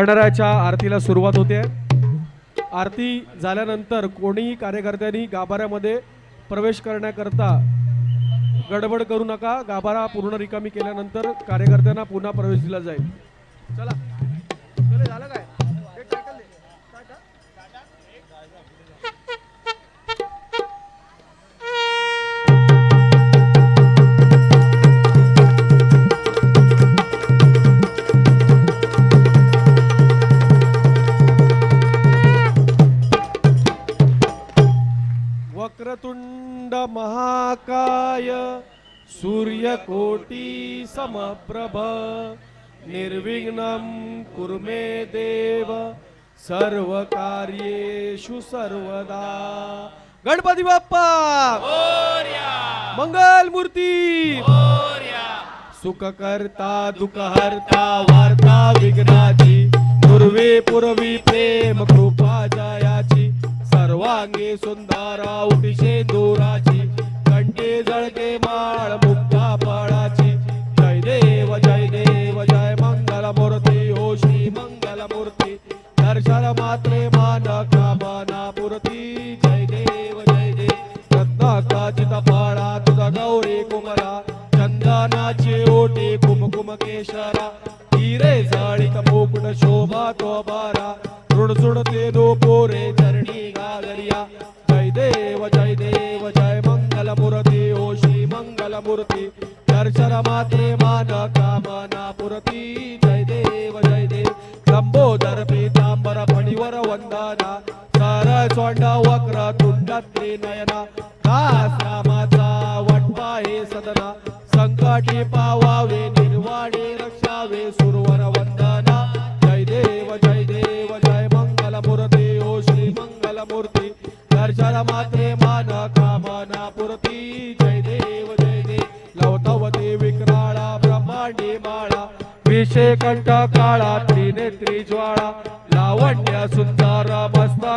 गणरायाच्या आरतीला सुरुवात होते. आरती झाल्यानंतर कोणीही कार्यकर्त्यांनी गाभाऱ्यामध्ये प्रवेश करण्याकरता गडबड करू नका. गाभारा पूर्ण रिकामी केल्यानंतर कार्यकर्त्यांना पुन्हा प्रवेश दिला जाईल. चला. झालं काय? वक्रतुंड महाकाय सूर्यकोटी समप्रभ। निर्विघ्नं कुर्मे देव सर्व कार्येषु सर्वदा। गणपती बाप्पा! मंगल मूर्ती सुख करता हरता वार्ता विघ्नाची पूर्वी पूर्वी प्रेम कृपा जयाची। सर्वांगी सुंदरा उठीशे दोराची कंठी जळके माळ मुक्ता पाळाची जय देव जय देव जय मंगल मूर्ती ओ श्री मंगल मूर्ती दर्शन मात्रे मान कामना पुरती जय देव जय देव. रत्नाकाचित फाळा तुझा गौरी कुमरा चंदनाची ओटी कुमकुम केशरा. हिरे जाळीत मुकुट शोभा तो बारा. ऋणसुडते दो पोरे मूर्ती दर्शन मात्रे मान कामना पुरती जय देव जय देव. लंबोदर पीतांबर फणीवर वंदना. सर सोंड वक्र तुंड त्रिनयना दास रामाचा वटपा हे सदना संकटी पावावे निर्वाणे रक्षावे सुरवर वंदना. जय देव जय देव जय मंगल मूर्ती ओ श्री मंगल मूर्ती दर्शन मात्रे कंठ काळा त्रिनेत्री ज्वाळा लावण्य सुंदर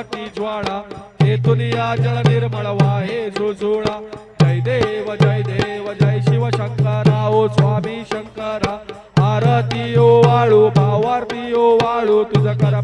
की ज्वाळा. तेथून या जल निर्मळ वाहे झुळझुळा. जय देव जय देव जय शिव शंकरा ओ स्वामी शंकरा. आरती ओ वाळू भावारती ओ वाळू तुझ कर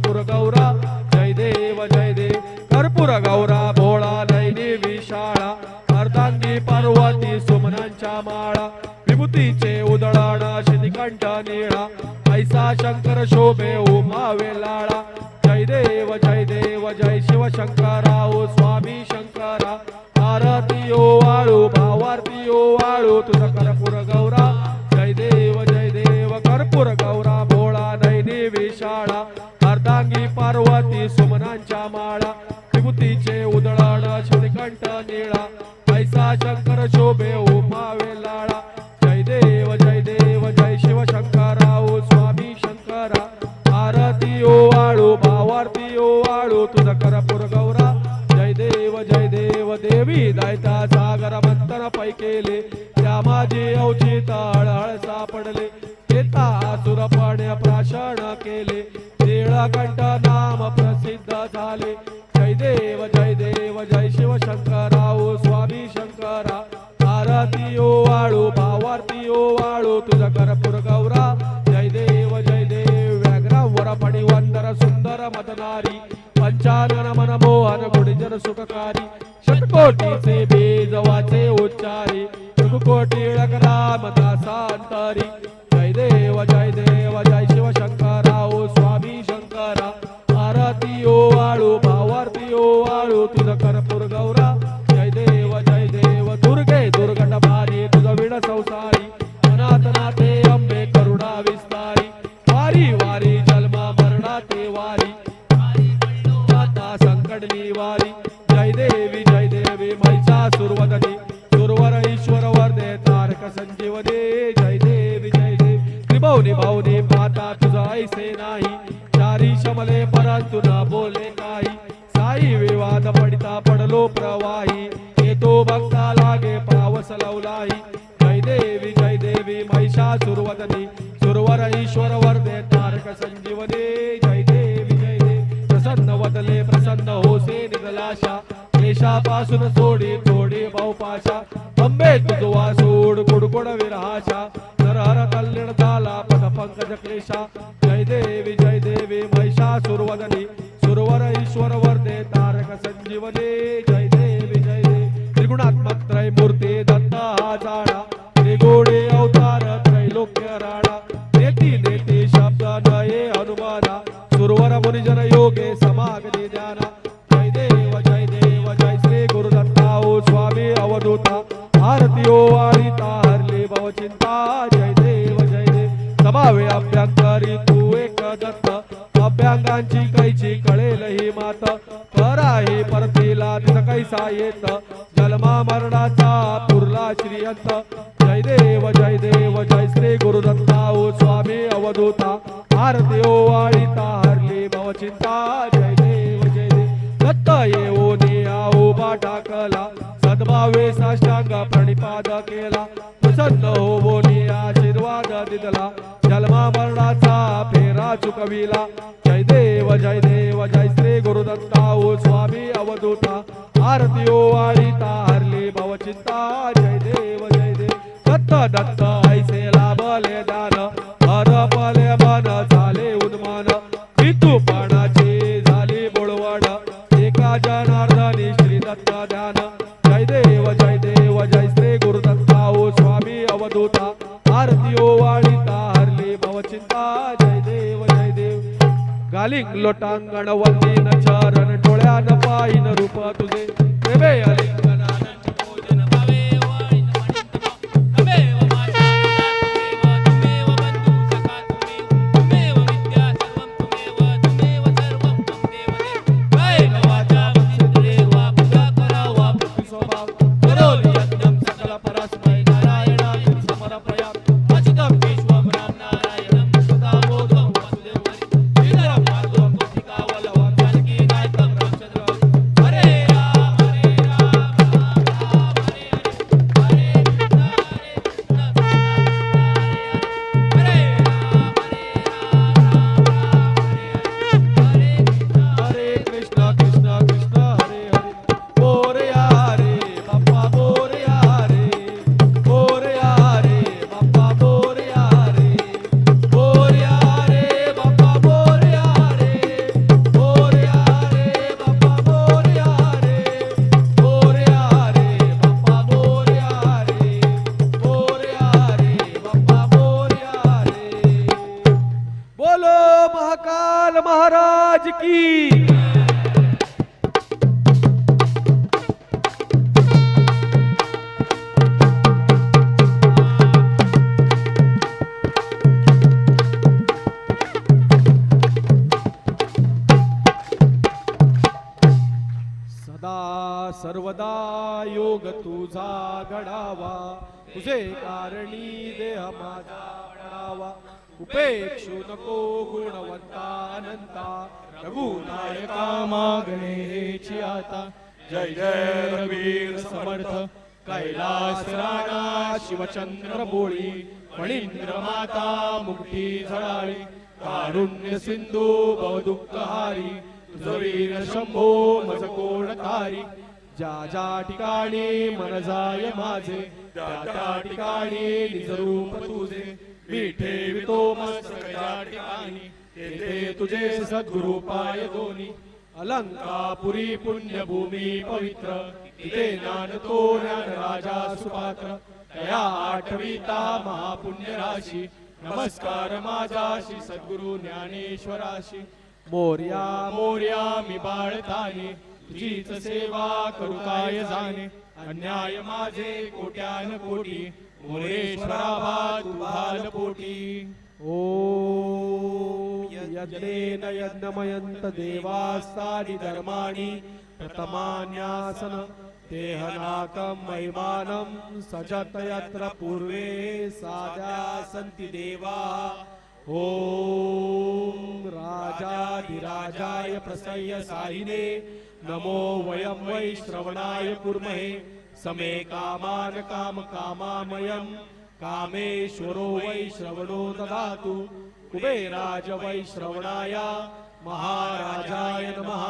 शंकर शोभे उमा वेलाळा. जय देव जय देव जय शिव शंकरा ओ स्वामी शंकरा आरती ओ वाळू भावारती ओ वाळू. तुझ कर्पूर गौरा. जय देव जय देव कर्पूर गौरा. भोळा नैनी विशाळा. अर्धांगी पार्वती सुमनांच्या माळा. त्रिभुतीचे उदळण श्रीकंठ निळा. ऐसा शंकर शोभे उमा वेलाळा. देव वाळू कर पुर गौरा. जय देव जय देव देवी दायता सागर मंथन पै केले. त्या माझे अवचित हळहळ सापडले. येता असुर पाण्या प्राशन केले. कंठ नाम सुखकारी षटकोटीचे बीज वाचे उच्चारी. सुखकोटी राम दासांतरी जय देव जय देव जय शिव शंकरा ओ स्वामी शंकरा. आरती ओ वाळू भावारती ओ वाळू तुझ कर्पूर गौरा. जय देव जय देव दुर्गे दुर्गट भारी तुझ विण संसारी. अनाथ नाथे अंबे करुणा विस्तारी. वारी वारी जन्मा मरणा ते वारी माता संकटली वारी ऐसे नाही. चारी शमले परंतु न बोले काही. साई विवाद पडिता पडलो प्रवाही. येतो भक्ता लागे पावस लवलाही जय देवी जय देवी महिषा सुरवदनी सुरवर ईश्वर वर्धे तारक संजीवने. जय देवी जय देवी प्रसन्न वदले प्रसन्न होसे निदलाशा क्लेशापासून सोडी थोडी भाऊपाशा अंबे तुझवा सोड कुडकुड विरहाशा. नर हर कल्याण झाला पद पंकज क्लेशा. देवी जय देवी महिषासुरवदनी सुरवर ईश्वर वर्धे तारक संजीवने जय देवी जय देवी त्रिगुणात्मक स्वामी हार आरती ओ आळीता हरली भवचिंता जय देव जय देव दत्त येऊ निया उभा टाकला सद्भावे साष्टांग प्रणिपाद केला. प्रसन्न हो बोली आशीर्वाद दिदला जन्मा मरणाचा फेरा चुकविला. जय देव जय देव जय श्री गुरुदत्ता ओ स्वामी अवधूता. आरती ओ आळीता हरली भवचिंता जय देव जय देव दत्त दत्त ऐसे लाभले दान. हरपले बाना झाले उन्मान. पाणाची झाले बोळवाडा एका जनार्दनी श्री दत्ता ध्यान जय देव जय देव जय श्री गुरुदत्ता ओ स्वामी अवधूता. आरती ओ वाणिता हरली भवचिंता जय देव जय देव. गालिंग लोटांगण वंदीन चरण डोळ्यान पाहिन रूप तुझे. प्रेमे अलिंग सर्वदा योग तुझा घडावा. तुझे कारणी देह माझा घडावा उपेक्षु नको गुणवंता अनंता. रघुनायका मागणे आता. जय जय रवीर समर्थ. कैलास राणा शिवचंद्र बोळी. फणींद्र माता मुक्ती झळाळी. कारुण्य सिंधू बहुदुःखहारी तुझवीर शंभो मज कोणकारी ज्या ज्या ठिकाणी मन जाय माझे त्या त्या ठिकाणी निज रूप तुझे. मी ठेवितो मस्तक त्या ठिकाणी तेथे तुझे सद्गुरु पाय दोन्ही. अलंकापुरी पुण्यभूमी पवित्र तिथे ज्ञानतो ज्ञान राजा सुपात्र. तया आठविता महापुण्य राशी नमस्कार माझाशी सद्गुरु ज्ञानेश्वराशी. मोर्या मोर्या मी बाळताने. तुझीच सेवा करू काय जाणे? अन्याय माझे कोट्यान कोटी. पोटी. ओ यज्ञेन यज्ञमयंत देवास्तानि धर्माणि प्रथमान्यासन. देहनाकं महिमानं सजत यत्र पूर्वे साध्या सन्ति देवा. ॐ राजाधिराजाय प्रसय्य साहिने. नमो वयं वै श्रवणाय कुर्महे समे कामान काम कामामयं। कामेश्वरो वै श्रवणो ददातु कुबेराज वै श्रवणाय महाराजाय नमः।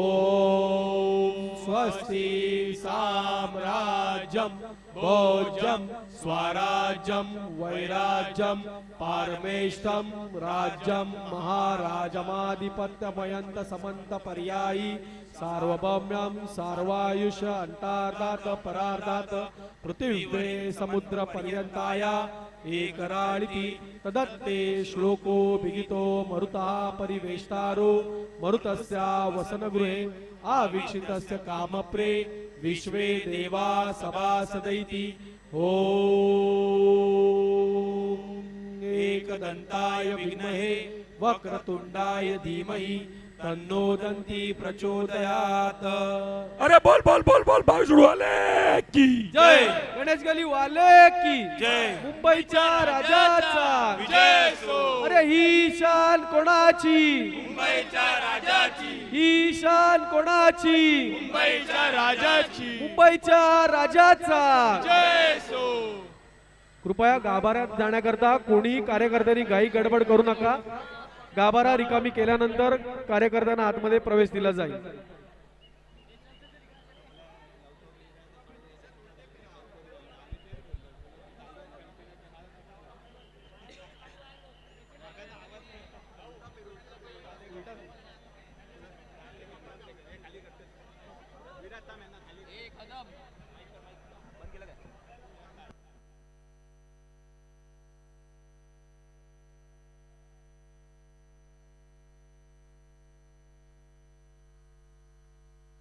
ॐ स्वस्ति साम्राज्यं भोजं स्वराज्यं वैराज्यं पारमेष्ठं राज्यं महाराजमाधिपत्यमयन्त समन्त पर्यायी सार्वभौम्यं सार्वायुष अन्तार्धात् परार्धात् पृथिव्ये समुद्र पर्यंताया एकराळिति तदत्ते श्लोको विगितो मरुता परिवेष्टारो। मरुतस्या वसनगृहे आवीक्षितस्य कामप्रे विश्वे देवा सभासदैति। ॐ। एकदन्ताय विद्महे वक्रतुण्डाय धीमहि तन्नो दन्ति प्रचोदयात्। अरे बोल बोल बोल बोल भाषण वाले की। जय। गणेश गली वाले की। जय। मुंबईच्या राजाचा। विजय सो। अरे ही शान कोणाची? मुंबईच्या राजाची। ही शान कोणाची? मुंबईच्या राजाची। मुंबईच्या राजाचा। जय सो। कृपया गाभाऱ्यात जाण्याकरता कोणी कार्यकर्त्यांनी घाई गडबड करू नका. गाभारा रिकामी केल्यानंतर कार्यकर्त्यांना आतमध्ये प्रवेश दिला जाईल.